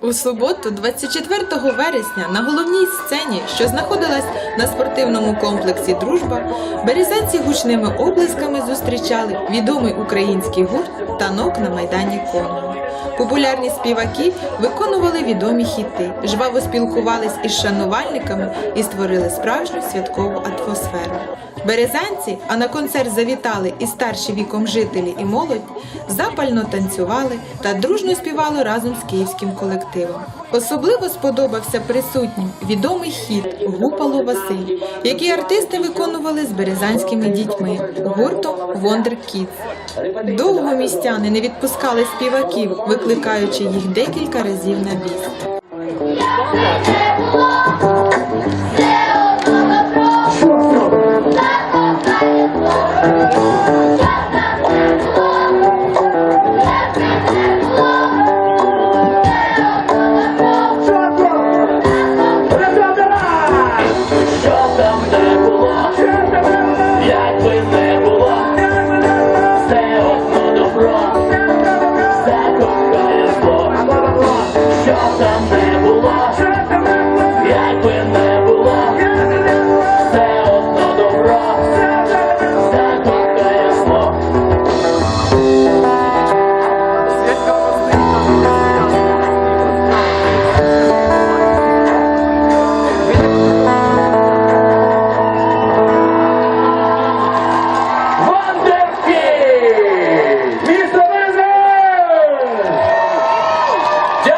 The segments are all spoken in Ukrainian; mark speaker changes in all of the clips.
Speaker 1: У суботу, 24 вересня, на головній сцені, що знаходилась на спортивному комплексі Дружба, березанці гучними облисками зустрічали відомий український гурт Танок на майдані Конго. Популярні співаки виконували відомі хіти, жваво спілкувались із шанувальниками і створили справжню святкову атмосферу. Березанці, а на концерт завітали і старші віком жителі, і молодь, запально танцювали та дружно співали разом з київським колективом. Особливо сподобався присутнім відомий хіт Гупало Василь, який артисти виконували з березанськими дітьми гуртом Wonder Kids. Довго містяни не відпускали співаків, викликаючи їх декілька разів на біс.
Speaker 2: Що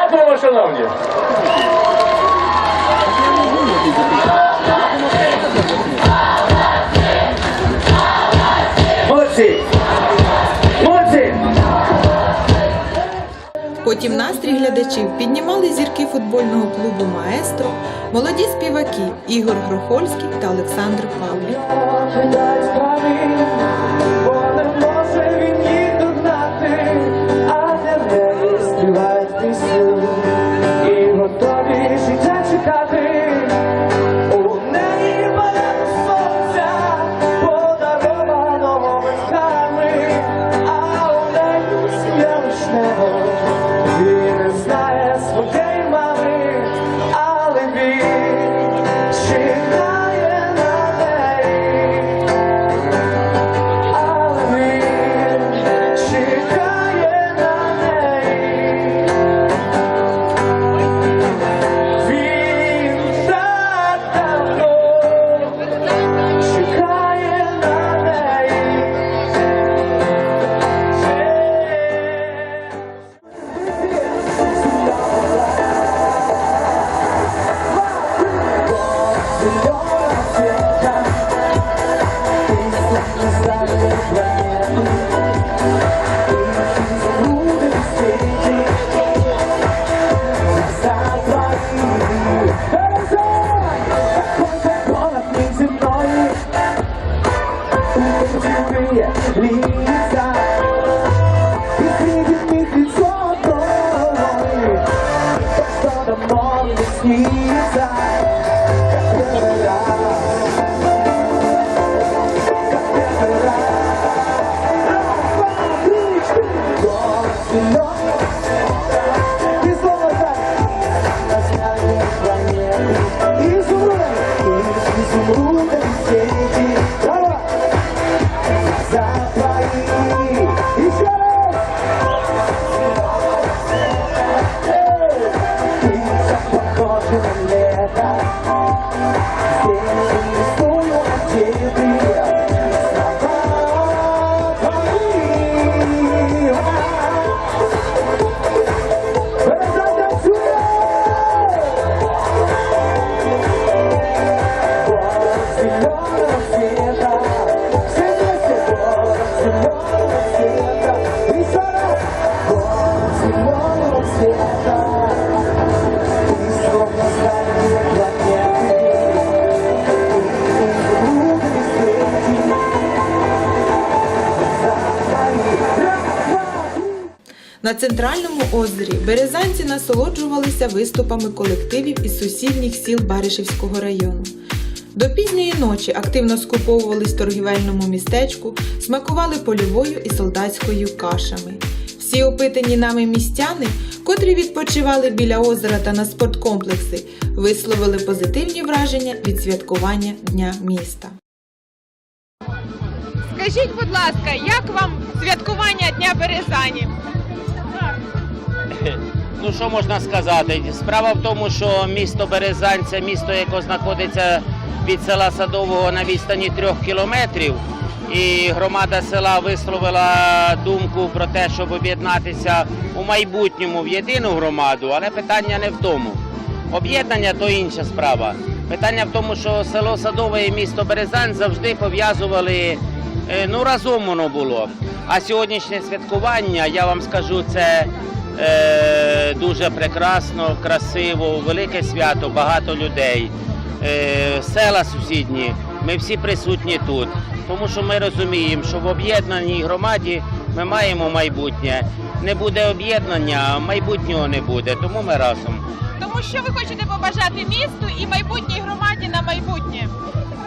Speaker 2: Дякуємо, шановні! Молодці! Молодці!
Speaker 1: Потім настрій глядачів піднімали зірки футбольного клубу Маестро, молоді співаки Ігор Грохольський та Олександр Павлів.
Speaker 3: Yeah. На
Speaker 1: центральному озері березанці насолоджувалися виступами колективів із сусідніх сіл Баришівського району. До пізньої ночі активно скуповувались в торгівельному містечку, смакували польовою і солдатською кашами. Всі опитані нами містяни, котрі відпочивали біля озера та на спорткомплекси, висловили позитивні враження від святкування Дня міста.
Speaker 4: Скажіть, будь ласка, як вам святкування Дня Березані?
Speaker 5: Ну що можна сказати? Справа в тому, що місто Березань це місто, яке знаходиться від села Садового на відстані трьох кілометрів. І громада села висловила думку про те, щоб об'єднатися у майбутньому в єдину громаду, але питання не в тому. Об'єднання то інша справа. Питання в тому, що село Садове і місто Березань завжди пов'язували е, ну разом воно було. А сьогоднішнє святкування, я вам скажу, це дуже прекрасно, красиво, велике свято, багато людей, е, села сусідні. Ми всі присутні тут, тому що ми розуміємо, що в об'єднаній громаді ми маємо майбутнє. Не буде об'єднання, майбутнього не буде, тому ми разом.
Speaker 4: Тому що ви хочете побажати місту і майбутній громаді на майбутнє?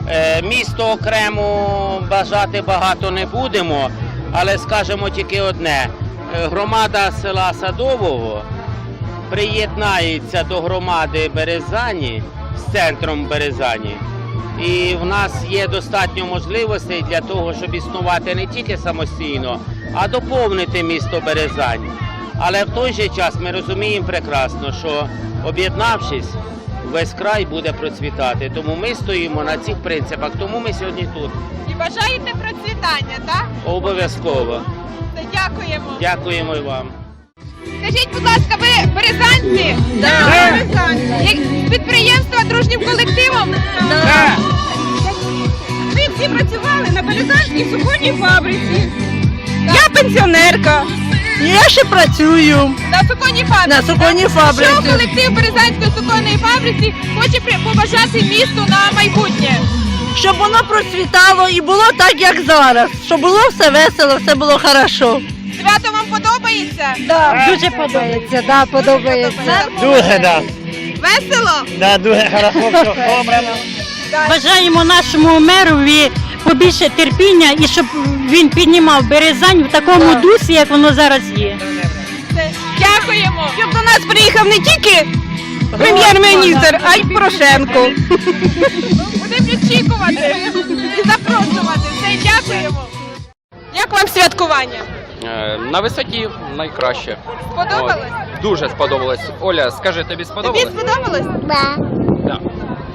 Speaker 5: Е, Місто окремо бажати багато не будемо, але скажемо тільки одне: Е, громада села Садового приєднається до громади Березані з центром Березані. І в нас є достатньо можливостей для того, щоб існувати не тільки самостійно, а доповнити місто Березань. Але в той же час ми розуміємо прекрасно, що об'єднавшись, весь край буде процвітати. Тому ми стоїмо на цих принципах. Тому ми сьогодні тут.
Speaker 4: І бажаєте процвітання, так?
Speaker 5: Обов'язково.
Speaker 4: Дякуємо.
Speaker 5: Дякуємо і вам.
Speaker 4: Скажіть, будь ласка, ви березанці? Так. Як підприємства дружнім колективом? Так. Ви всі працювали на березанській суконній фабриці. Я пенсіонерка.
Speaker 6: Я ще працюю
Speaker 4: На суконній фабриці.
Speaker 6: на суконній
Speaker 4: Що колектив Березанської суконної фабриці хоче побажати місту на майбутнє?
Speaker 6: Щоб воно процвітало і було так, як зараз. Щоб було все весело, все було хорошо.
Speaker 4: Свято вам подобається?
Speaker 6: Да, дуже подобається, да, подобається.
Speaker 5: Дуже да.
Speaker 4: Весело?
Speaker 5: Да, дуже хорошо, все добре.
Speaker 7: Бажаємо нашому мерові побільше терпіння і щоб він піднімав березань в такому дусі, як воно зараз є.
Speaker 4: Дякуємо. Щоб до нас приїхав не тільки прем'єр-міністр, а й Порошенко. Будемо очікувати і запрошувати. Все, дякуємо. Як вам святкування?
Speaker 8: Е, На висоті найкраще.
Speaker 4: Сподобалось?
Speaker 8: Дуже сподобалось. Оля, скажи, тобі
Speaker 4: Тобі
Speaker 8: сподобалось?
Speaker 4: сподобалось?
Speaker 8: Да.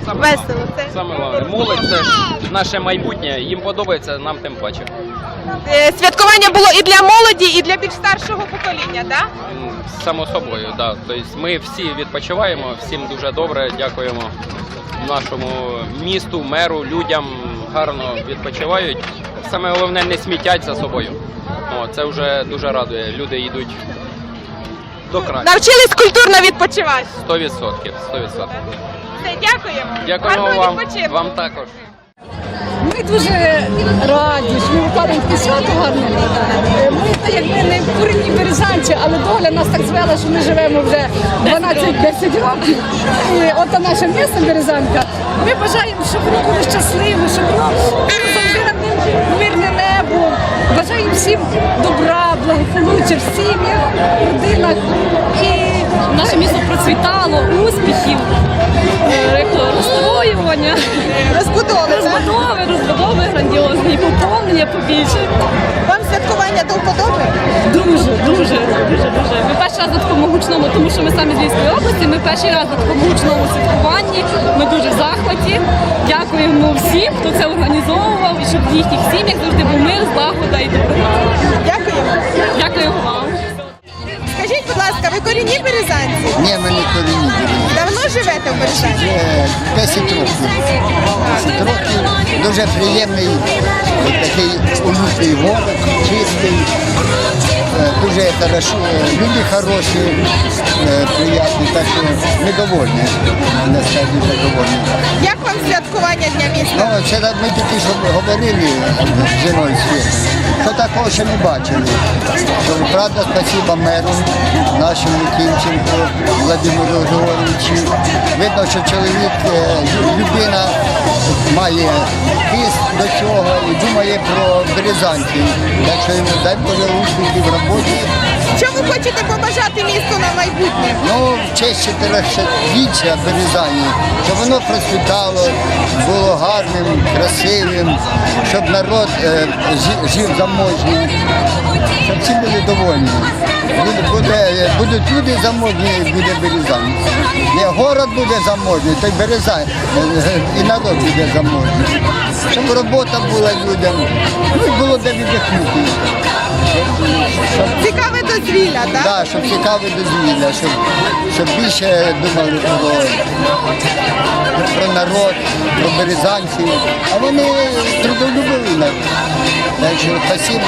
Speaker 8: Саме
Speaker 4: Весело це.
Speaker 8: Саме головне. Молодь це ж наше майбутнє. Їм подобається, нам тим паче.
Speaker 4: Е, Святкування було і для молоді, і для більш старшого покоління, так?
Speaker 8: М, Само собою, да. Тобто ми всі відпочиваємо, всім дуже добре. Дякуємо нашому місту, меру, людям гарно відпочивають. Саме головне не смітять за собою. О, це вже дуже радує. Люди йдуть до краю.
Speaker 4: Навчились культурно відпочивати.
Speaker 8: 100%. 100%.
Speaker 4: Все, дякуємо.
Speaker 8: Дякуємо
Speaker 4: Гарного
Speaker 8: вам.
Speaker 4: відпочинку.
Speaker 8: Вам також.
Speaker 9: Ми дуже раді, що ми вкладемо таке свято гарне. Ми та якби не корінні березанці, але доля нас так звела, що ми живемо вже 12-10 років. І от наша місце березанка. Ми бажаємо, щоб вони були щасливі, щоб було завжди над ним мирне небо. Бажаємо всім добра, благополуччя в сім'ях, родинах. І наше місто процвітало, успіхів, то, розстроювання. Розбудови, розбудови, розбудови грандіозні, поповнення побільше.
Speaker 4: Вам святкування до вподоби?
Speaker 9: Дуже, дуже, дуже, дуже. Ми перший раз на такому гучному, тому що ми самі з Львівської області. Ми перший раз на такому гучному святкуванні. Ми дуже в захваті. Дякуємо всім, хто це організовував, і щоб в їхніх сім'ях завжди був мир, злагода і доброта.
Speaker 4: Дякуємо.
Speaker 9: Дякую вам.
Speaker 4: Скажіть, будь ласка, ви корінні березанці?
Speaker 10: Ні, ми не корінні.
Speaker 4: Давно живете в Березані?
Speaker 10: Е, 10 років. 10 років. Дуже приємний такий уютний город, чистий. Е, Дуже хорошо, люди хороші, е, приємні, так що ми довольні. Не скажу, довольні.
Speaker 4: Як вам святкування Дня міста?
Speaker 10: Ну, так ми тільки що говорили з жіною Світою, що такого ще не бачили. То, правда, спасибо меру, нашому Кімченку, Владимиру Григоровичу. Видно, що чоловік, е, людина має хист до чого і думає про березанців. Так що йому дай Боже успіхів в роботі.
Speaker 1: Що ви хочете побажати місту на майбутнє?
Speaker 10: Ну, в честь 400-річчя Березані, щоб воно процвітало, було гарним, красивим, щоб народ е, жи- жив заможній, щоб всі були довольні. Буде, буде, будуть люди заможні, і буде Березань. Не город буде заможний, то й Березань, е, і народ буде заможний. Щоб робота була людям, ну і було де віддихнути.
Speaker 1: Цікаве дозвілля, так?
Speaker 10: так, щоб цікаве дозвілля, щоб, щоб більше думали про, про народ, про березанців. А вони трудолюбиві народ. Так що спасибо.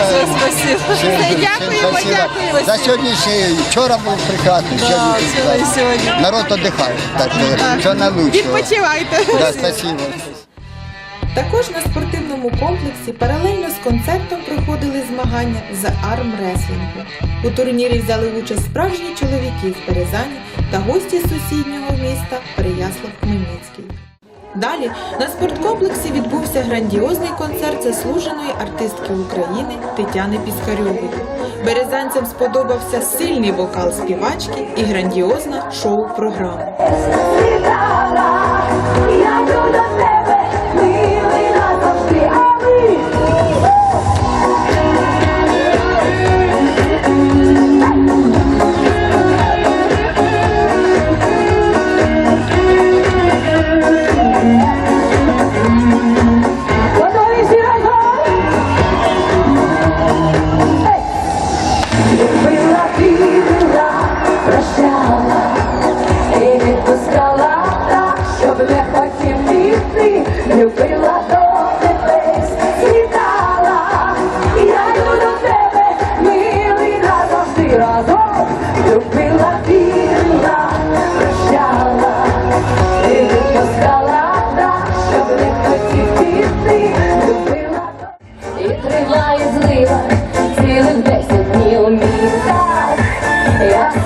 Speaker 10: Всім- всім
Speaker 1: Дякуємо,
Speaker 10: спасибо.
Speaker 1: дякуємо.
Speaker 10: За сьогоднішній, вчора був прекрасний, сьогодні прекрасний. Народ віддихає, так що все на лучшого.
Speaker 1: Відпочивайте.
Speaker 10: Да, спасибо.
Speaker 1: Також на спортивному комплексі паралельно з концертом проходили змагання з армреслінгу. У турнірі взяли участь справжні чоловіки з Березані та гості сусіднього міста Переяслав-Хмельницький. Далі на спорткомплексі відбувся грандіозний концерт заслуженої артистки України Тетяни Піскарьової. Березанцям сподобався сильний вокал співачки і грандіозна шоу-програма.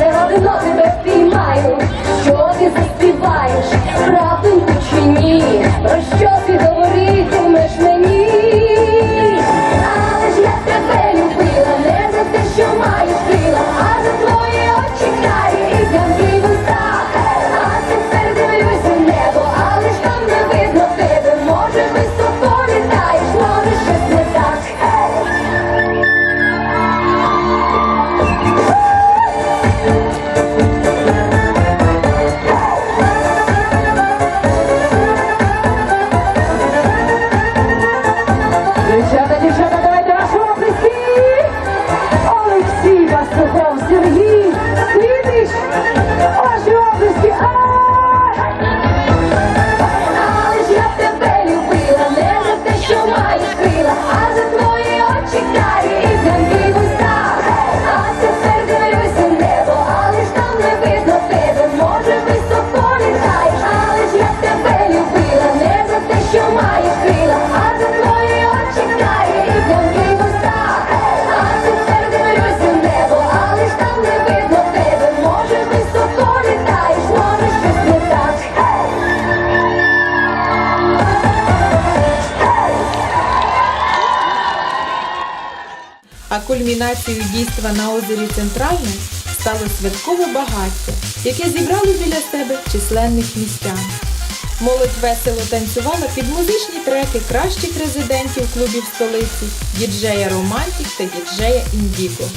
Speaker 6: Все одно тебе спіймаю, що ти заспіваєш, правду чи ні, про що ти говоритимеш
Speaker 1: А кульмінацією дійства на озері Центральне стало святкове багаття, яке зібрало біля себе численних містян. Молодь весело танцювала під музичні треки кращих резидентів клубів столиці, діджея Романтік та діджея Індіго.